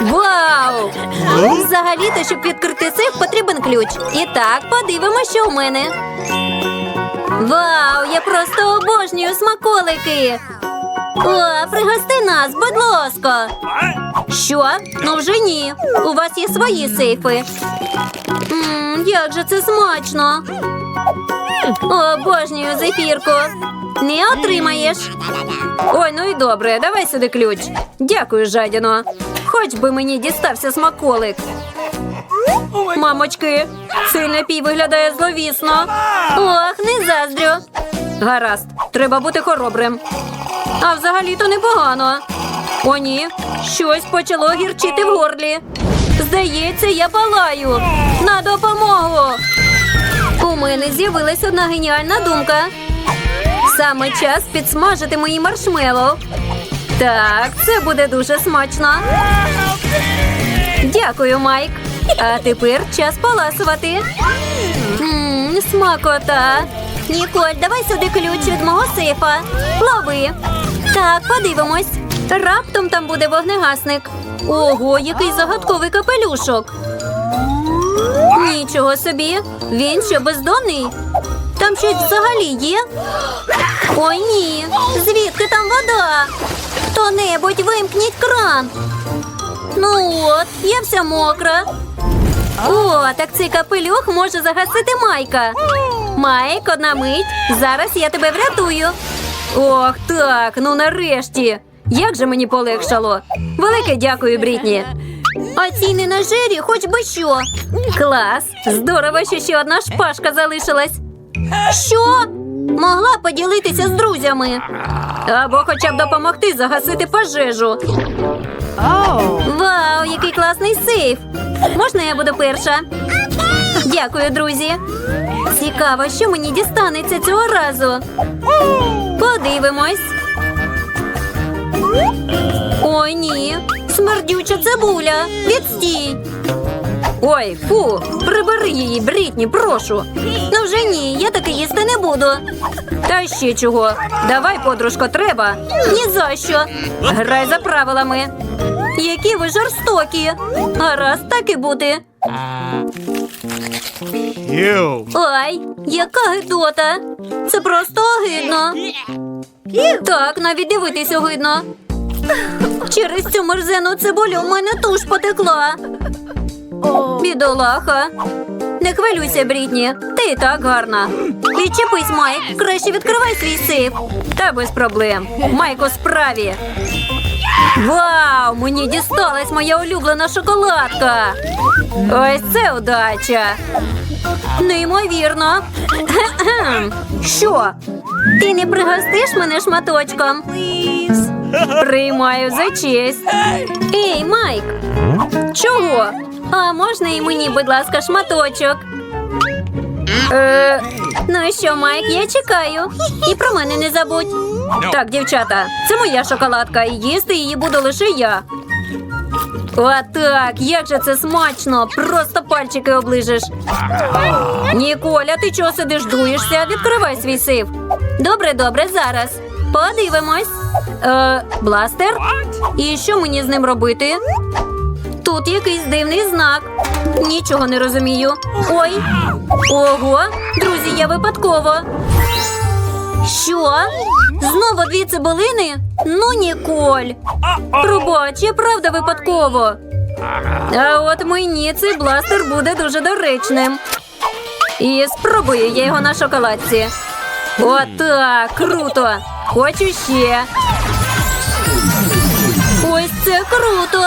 Вау! Взагалі-то, щоб відкрити сейф, потрібен ключ. І так, подивимося, що у мене. Вау, я просто обожнюю смаколики. О, пригости нас, будь ласка. Що? Ну вже ні. У вас є свої сейфи. Мм, як же це смачно. Обожнюю зефірку. Не отримаєш. Ой, ну і добре, давай сюди ключ. Дякую, жадіно. Хоч би мені дістався смаколик. Мамочки, цей напій виглядає зловісно. Ох, не заздрю. Гаразд, треба бути хоробрим. А взагалі-то непогано. О, ні, щось почало гірчити в горлі. Здається, я палаю. На допомогу. У мене з'явилась одна геніальна думка. Саме час підсмажити мої маршмеллоу. Так, це буде дуже смачно. Дякую, Майк. А тепер час поласувати. Ммм, смакота. Ніколь, давай сюди ключ від мого сейфа. Лови. Так, подивимось. Раптом там буде вогнегасник. Ого, який загадковий капелюшок. Нічого собі. Він що бездонний? Там щось взагалі є? Ой ні. Звідки там вода? Хто-небудь вимкніть кран. Ну от, я вся мокра. О, так цей капелюх може загасити Майка. Майк, одна мить. Зараз я тебе врятую. Ох, так, ну нарешті. Як же мені полегшало. Велике дякую, Брітні. А ці не на жирі, хоч би що. Клас. Здорово, що ще одна шпажка залишилась. Що? Могла поділитися з друзями. Або хоча б допомогти загасити пожежу. Вау, який класний сейф! Можна я буду перша? Дякую, друзі. Цікаво, що мені дістанеться цього разу. Подивимось. Ой, ні. Смердюча цибуля. Відстій. Ой, фу, прибери її, Брітні, прошу. Ну вже ні, я таки їсти не буду. Та ще чого. Давай, подружко, треба. Ні за що. Грай за правилами. Які ви жорстокі. Гаразд, так і бути. Ай, яка гидота. Це просто огидно. Так, навіть дивитись огидно. Через цю мерзену цибулю в мене туш потекла. Бідолаха. Не хвилюйся, Брітні. Ти і так гарна. Відчепись, Майк. Краще відкривай свій сейф. Та без проблем. Майк у справі. Вау! Мені дісталась моя улюблена шоколадка. Ось це удача. Неймовірно. Що? Ти не пригостиш мене шматочком? Приймаю за честь. Ей, Майк! Чого? А можна і мені, будь ласка, шматочок? Е, ну що, Майк, я чекаю. І про мене не забудь. Так, дівчата, це моя шоколадка, і їсти її буду лише я. Отак, як же це смачно! Просто пальчики оближеш. Ніколя, ти чого сидиш, дуєшся? Відкривай свій сейф. Добре, добре, зараз. Подивимось. Е, бластер? І що мені з ним робити? Тут якийсь дивний знак. Нічого не розумію. Ой. Ого, друзі, я випадково. Що? Знову дві цибулини? Ну, Ніколь. Пробач, я правда випадково. А от мені цей бластер буде дуже доречним. І спробую я його на шоколадці. Отак, круто. Хочу ще. Ось це круто.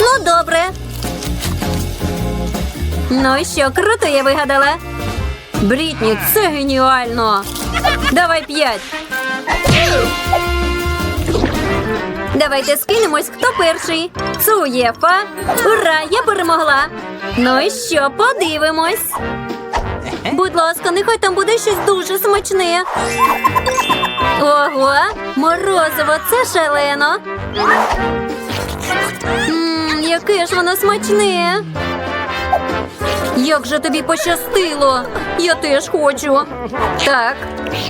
Ну, добре. Ну що, круто я вигадала. Брітні, це геніально. Давай п'ять. Давайте скинемось, хто перший. Цуєфа. Ура! Я перемогла. Ну і що, подивимось. Будь ласка, нехай там буде щось дуже смачне. Ого, морозиво, це шалено. Яке ж воно смачне. Як же тобі пощастило? Я теж хочу. Так,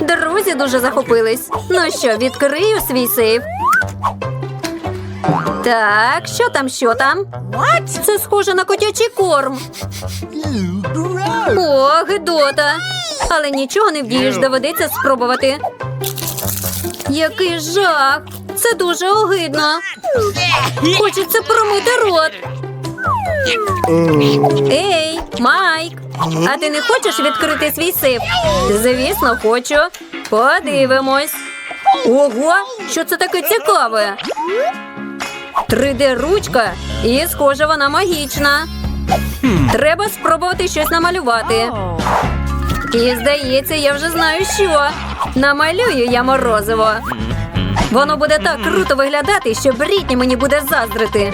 друзі дуже захопились. Ну що, відкрию свій сейф. Так, що там, що там? Це схоже на котячий корм. О, гидота. Але нічого не вдієш, доведеться спробувати. Який жах! Це дуже огидно. Хочеться промити рот. Ей, Майк, а ти не хочеш відкрити свій сейф? Звісно, хочу. Подивимось. Ого, що це таке цікаве? 3D-ручка, і схоже, вона магічна. Треба спробувати щось намалювати. І здається, я вже знаю, що. Намалюю я морозиво. Воно буде так круто виглядати, що Брітні мені буде заздрити.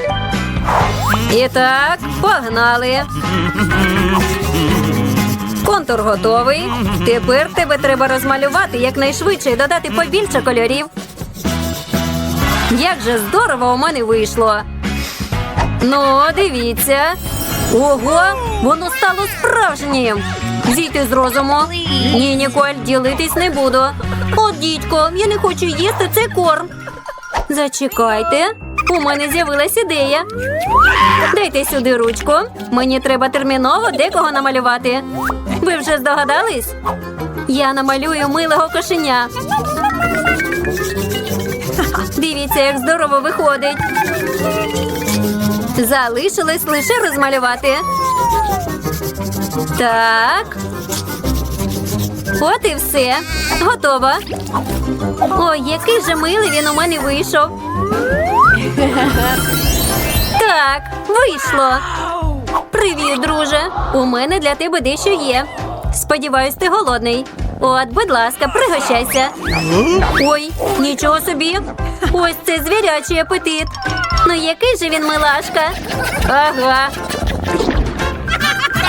І так, погнали. Контур готовий. Тепер тебе треба розмалювати якнайшвидше і додати побільше кольорів. Як же здорово у мене вийшло. Ну, дивіться. Ого, воно стало справжнім. Зійти з розуму. Ні, Ніколь, ділитись не буду. От, дідько, я не хочу їсти цей корм. Зачекайте, у мене з'явилась ідея. Дайте сюди ручку. Мені треба терміново декого намалювати. Ви вже здогадались? Я намалюю милого кошеня. Дивіться, як здорово виходить. Залишилось лише розмалювати. Так. От і все. Готово. Ой, який же милий він у мене вийшов. Так, вийшло. Привіт, друже. У мене для тебе дещо є. Сподіваюсь, ти голодний. От, будь ласка, пригощайся. Ой, нічого собі. Ось це звірячий апетит. Ну який же він милашка? Ага.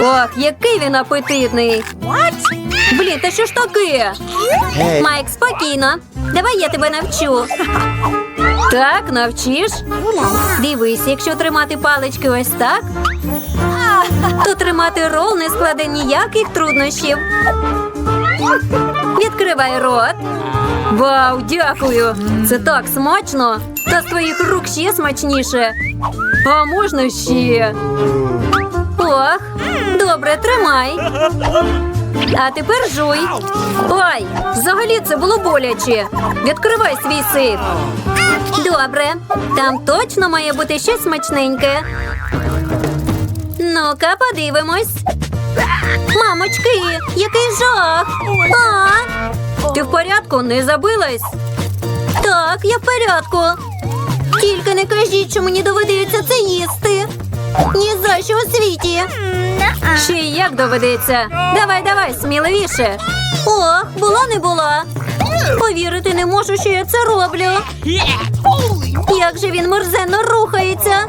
Ох, який він апетитний. Блін, та що ж таке? Майк, спокійно. Давай я тебе навчу. Так, навчиш? Дивись, якщо тримати палички ось так, то тримати рол не складе ніяких труднощів. Відкривай рот. Вау, дякую! Це так смачно! Та з твоїх рук ще смачніше. А можна ще? Ох, добре, тримай. А тепер жуй. Ой, взагалі це було боляче. Відкривай свій сейф. Добре, там точно має бути щось смачненьке. Ну-ка, подивимось. Мамочки, який жах! А, ти в порядку не забилась? Так, я в порядку. Тільки не кажіть, що мені доведеться це їсти. Ні за що у світі. Ще як доведеться. Давай, давай, сміливіше. Ох, була не була. Повірити не можу, що я це роблю. Як же він мерзенно рухається.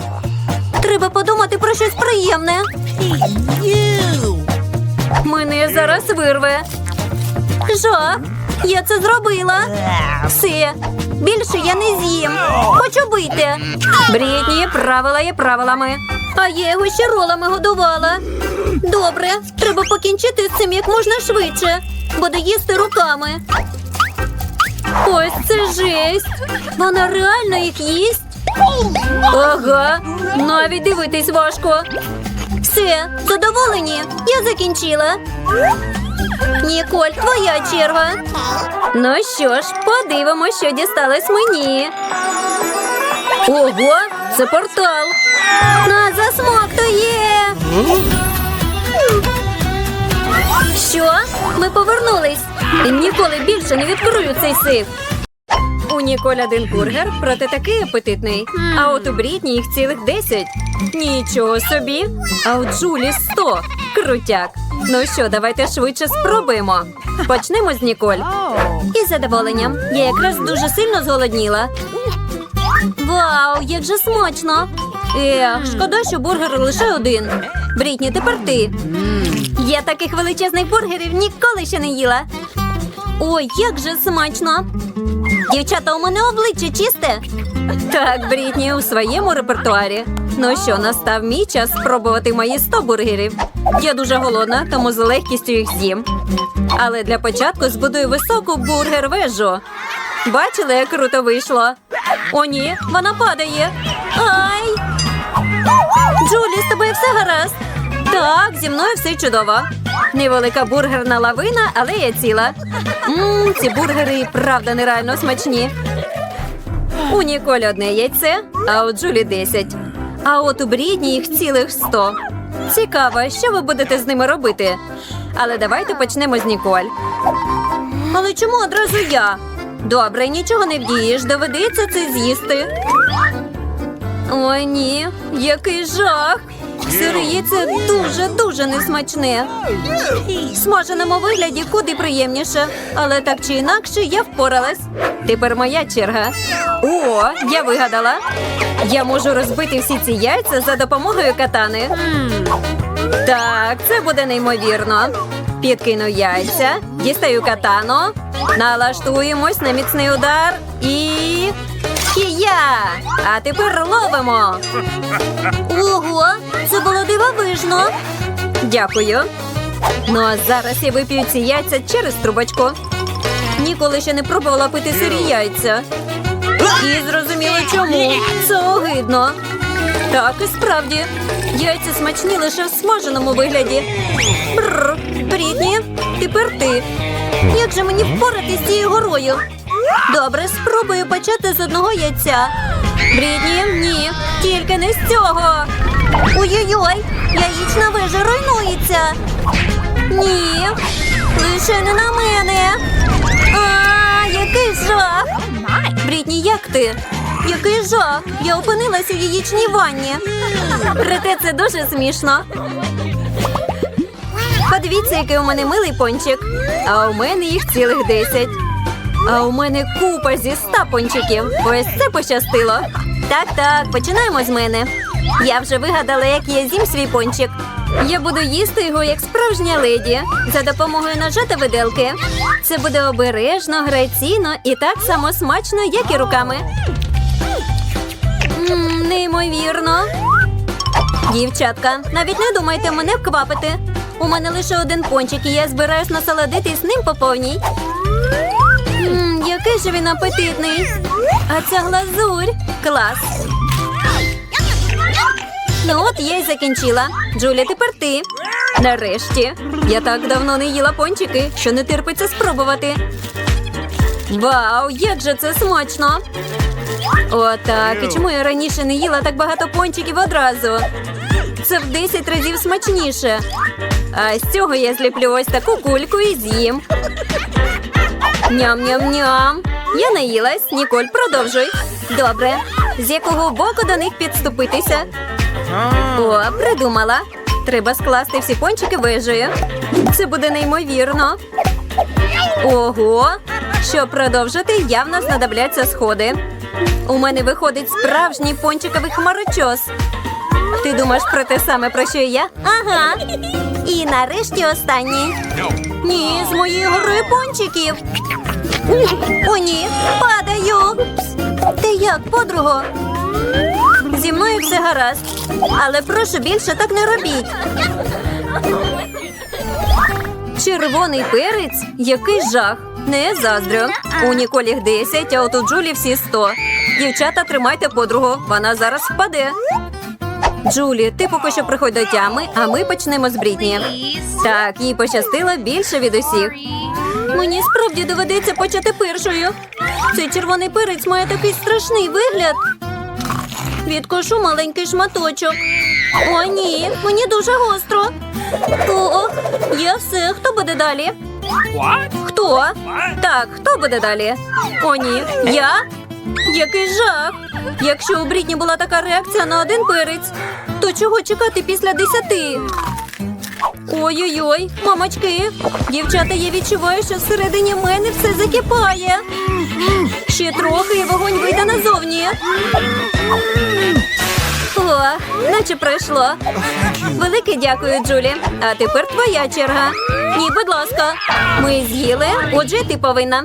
Треба подумати про щось приємне. Мене зараз вирве. Жах, я це зробила. Все, більше я не з'їм. Хочу бити. Брітні, правила є правилами. А я його ще ролами годувала. Добре, треба покінчити з цим як можна швидше. Буду їсти руками. Ось це жесть. Вона реально їх їсть. Ага, навіть дивитись важко. Все, задоволені? Я закінчила. Ніколь, твоя черга. Ну що ж, подивимось, що дісталось мені. Ого, це портал. Нас засмоктує. Що? Ми повернулись. Ніколи більше не відкрию цей сейф. У Ніколь один бургер, проте такий апетитний. А от у Брітні їх цілих 10. Нічого собі. А у Джулі 100. Крутяк. Ну що, давайте швидше спробуємо. Почнемо з Ніколь. Із задоволенням. Я якраз дуже сильно зголодніла. Вау, як же смачно! Ех, шкода, що бургер лише один. Брітні, тепер ти. Я таких величезних бургерів ніколи ще не їла. Ой, як же смачно! Дівчата, у мене обличчя чисте. Так, Брітні, у своєму репертуарі. Ну що, настав мій час спробувати мої 100 бургерів. Я дуже голодна, тому з легкістю їх з'їм. Але для початку збудую високу бургер-вежу. Бачили, як круто вийшло? О, ні, вона падає. Ай! Джулі, з тобою все гаразд. Так, зі мною все чудово. Невелика бургерна лавина, але я ціла. Мм, ці бургери правда нереально смачні. У Ніколі одне яйце, а у Джулі 10. А от у Брідні їх цілих 100. Цікаво, що ви будете з ними робити. Але давайте почнемо з Ніколь. Але чому одразу я? Добре, нічого не вдієш, доведеться це з'їсти. Ой, ні, який жах. Сире яйце дуже-дуже несмачне. В смаженому вигляді куди приємніше. Але так чи інакше я впоралась. Тепер моя черга. О, я вигадала. Я можу розбити всі ці яйця за допомогою катани. Так, це буде неймовірно. Підкину яйця, дістаю катану, налаштуємось на міцний удар і. Кія! А тепер ловимо. Ого, це було дивовижно. Дякую. Ну а зараз я вип'ю ці яйця через трубочку. Ніколи ще не пробувала пити сирі яйця. І зрозуміла чому. Це огидно. Так, і справді. Яйця смачні лише в смаженому вигляді. Бррр, Брітні, тепер ти. Як же мені впоратись з цією горою? Добре, спробую почати з одного яйця. Брідні, ні, тільки не з цього. Ой-ой-ой, яєчна вежа руйнується. Ні, лише не на мене. А, який жах! Брітні, як ти? Який жах! Я опинилася у яєчній ванні. Проте це дуже смішно. Подивіться, який у мене милий пончик. А у мене їх цілих десять. А у мене купа зі ста пончиків. Ось це пощастило. Так, так, починаємо з мене. Я вже вигадала, як я з'їм свій пончик. Я буду їсти його як справжня леді за допомогою ножа та виделки. Це буде обережно, граційно і так само смачно, як і руками. Мм, неймовірно. Дівчатка, навіть не думайте мене вквапити. У мене лише один пончик, і я збираюсь насолодитись ним по повній. Який же він апетитний. А ця глазурь. Клас. Ну от я й закінчила. Джуля, тепер ти. Нарешті. Я так давно не їла пончики, що не терпиться спробувати. Вау, як же це смачно! Отак. І чому я раніше не їла так багато пончиків одразу? Це в 10 разів смачніше. А з цього я зліплю ось таку кульку і з'їм. Ням-ням-ням. Я наїлась. Ніколь, продовжуй. Добре. З якого боку до них підступитися? О, придумала. Треба скласти всі пончики вежею. Це буде неймовірно. Ого. Щоб продовжити, явно знадобляться сходи. У мене виходить справжній пончиковий хмарочос. Ти думаєш про те саме, про що і я? Ага. І нарешті останній. Ні, з моєї гори пончиків. О, ні, падаю. Ти як, подруго? Зі мною все гаразд. Але прошу більше так не робіть. Червоний перець? Який жах. Не заздрю. У Ніколі 10, а от у Джулі всі 100. Дівчата, тримайте подругу. Вона зараз впаде. Джулі, ти поки що приходь до тями, а ми почнемо з Брітні. Так, їй пощастило більше від усіх. Мені справді доведеться почати першою. Цей червоний перець має такий страшний вигляд. Відкушу маленький шматочок. О, ні, мені дуже гостро. Ох, я все. Хто буде далі? Хто? Так, хто буде далі? О, ні. Я? Який жах! Якщо у Брітні була така реакція на один перець, то чого чекати після десяти? Ой-ой-ой, мамочки, дівчата, я відчуваю, що всередині мене все закипає. Ще трохи і вогонь вийде назовні. О, наче пройшло. Велике дякую, Джулі. А тепер твоя черга. Ні, будь ласка. Ми з'їли, отже, ти повинна.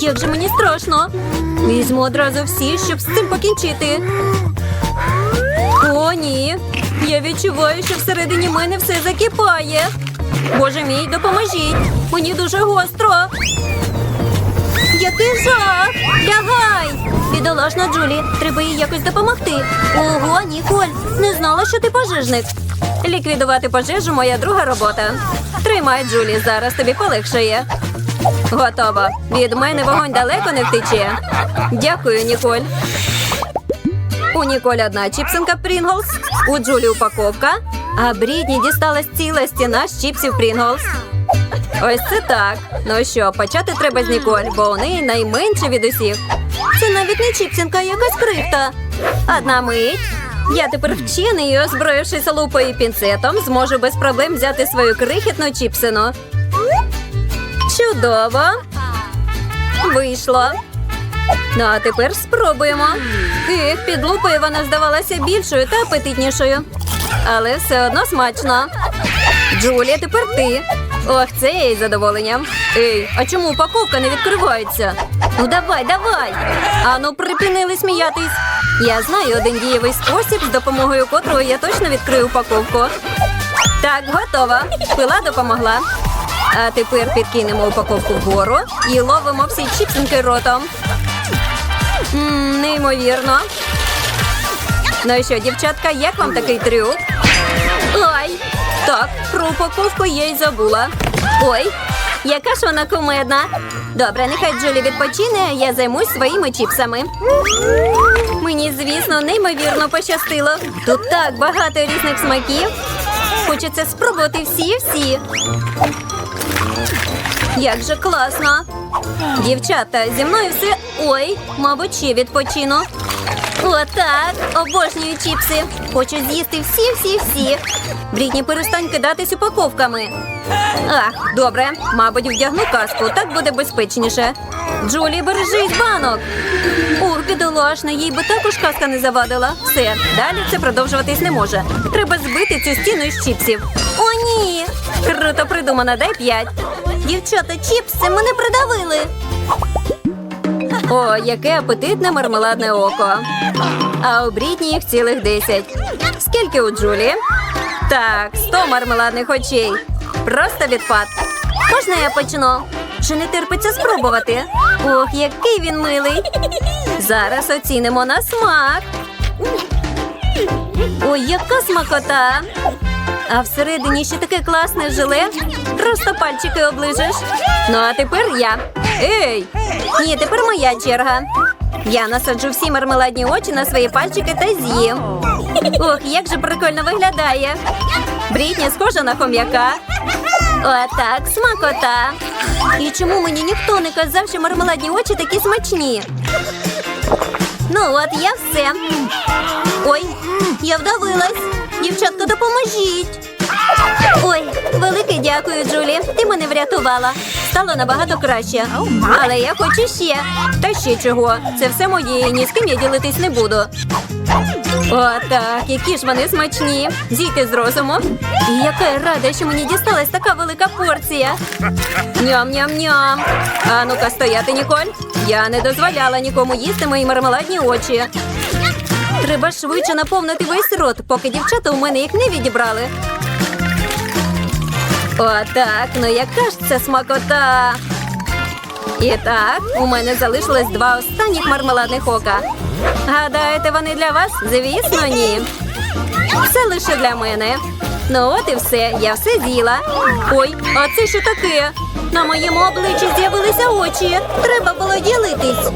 Як же мені страшно. Візьму одразу всі, щоб з цим покінчити. О, ні. Я відчуваю, що всередині мене все закипає. Боже мій, допоможіть. Мені дуже гостро. Який жах! Лягай! Бідолашна Джулі, треба їй якось допомогти. Ого, Ніколь, не знала, що ти пожежник. Ліквідувати пожежу моя друга робота. Тримай, Джулі, зараз тобі полегшає. Готово. Від мене вогонь далеко не втече. Дякую, Ніколь. У Ніколь одна чіпсинка Прінглс, у Джулі упаковка, а Брідні дісталась ціла стіна з чіпсів Прінглс. Ось це так. Ну що, почати треба з Ніколь, бо у неї найменше від усіх. Це навіть не чіпсинка, якась крихта. Одна мить. Я тепер вчений і, озброївшись лупою і пінцетом, зможу без проблем взяти свою крихітну чіпсину. Чудово. Вийшло. Ну, а тепер спробуємо. Ех, під лупою вона здавалася більшою та апетитнішою. Але все одно смачно. Джулія, тепер ти. Ох, це я із задоволенням. Ей, а чому упаковка не відкривається? Ну давай, давай. Ану, припинили сміятись. Я знаю один дієвий спосіб, з допомогою котрого я точно відкрию упаковку. Так, готова. Пила допомогла. А тепер підкинемо упаковку вгору і ловимо всі чіпсинки ротом. Ммм, неймовірно. Ну і що, дівчатка, як вам такий трюк? Ай! Так, про упаковку я й забула. Ой, яка ж вона кумедна. Добре, нехай Джулі відпочине, я займусь своїми чіпсами. Мені, звісно, неймовірно пощастило. Тут так багато різних смаків. Хочеться спробувати всі-всі. Як же класно. Дівчата, зі мною все. Ой, мабуть, ще відпочину. Отак, обожнюю чіпси. Хочу з'їсти всі-всі-всі. Брітні, перестань кидатись упаковками. А, добре, мабуть, вдягну каску, так буде безпечніше. Джулі, бережись банок. Ух, бідолашна, їй би також каска не завадила. Все, далі це продовжуватись не може. Треба збити цю стіну із чіпсів. О, ні! Круто придумано, дай п'ять. Дівчата, чіпси мене придавили. О, яке апетитне мармеладне око. А у Брітні їх цілих десять. Скільки у Джулі? Так, сто мармеладних очей. Просто відпад. Можна я почну? Чи не терпиться спробувати? Ох, який він милий. Зараз оцінимо на смак. Ой, яка смакота! А всередині ще таке класне желе. Просто пальчики оближеш. Ну а тепер я. Ей! Ні, тепер моя черга. Я насаджу всі мармеладні очі на свої пальчики та з'їм. Ох, як же прикольно виглядає. Брітні схожа на хом'яка. Отак, смакота. І чому мені ніхто не казав, що мармеладні очі такі смачні? Ну от я все. Ой, я вдавилась. Дівчатка, допоможіть. Ой, велике дякую, Джулі. Ти мене врятувала. Стало набагато краще. Але я хочу ще. Та ще чого. Це все моє, ні з ким я ділитись не буду. О, так, які ж вони смачні. Зійти з розуму. І яка я рада, що мені дісталась така велика порція. Ням-ням-ням. А ну-ка стояти, Ніколь. Я не дозволяла нікому їсти мої мармеладні очі. Треба швидше наповнити весь рот, поки дівчата у мене їх не відібрали. Отак, ну яка ж це смакота. І так, у мене залишилось два останніх мармеладних ока. Гадаєте, вони для вас? Звісно, ні. Все лише для мене. Ну от і все, я все з'їла. Ой, а це що таке? На моєму обличчі з'явилися очі. Треба було ділитись.